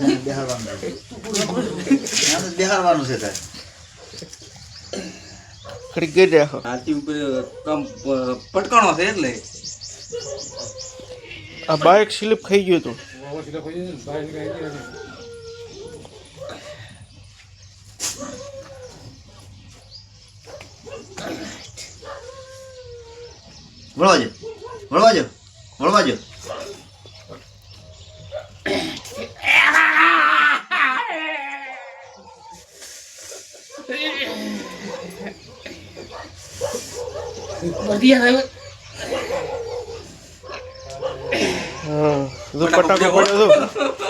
છે બેહાડવાનું છે. ત્યાં તો બેહાડવાનું છે તારે. ખડી ગઈ રાખો હાથી ઉપર પટકાણો છે એટલે. આ બાઇક સ્લીપ ખાઈ ગયું હતું. વળવાજો. વળવાજો. વળવાજો. પડ્યો હતો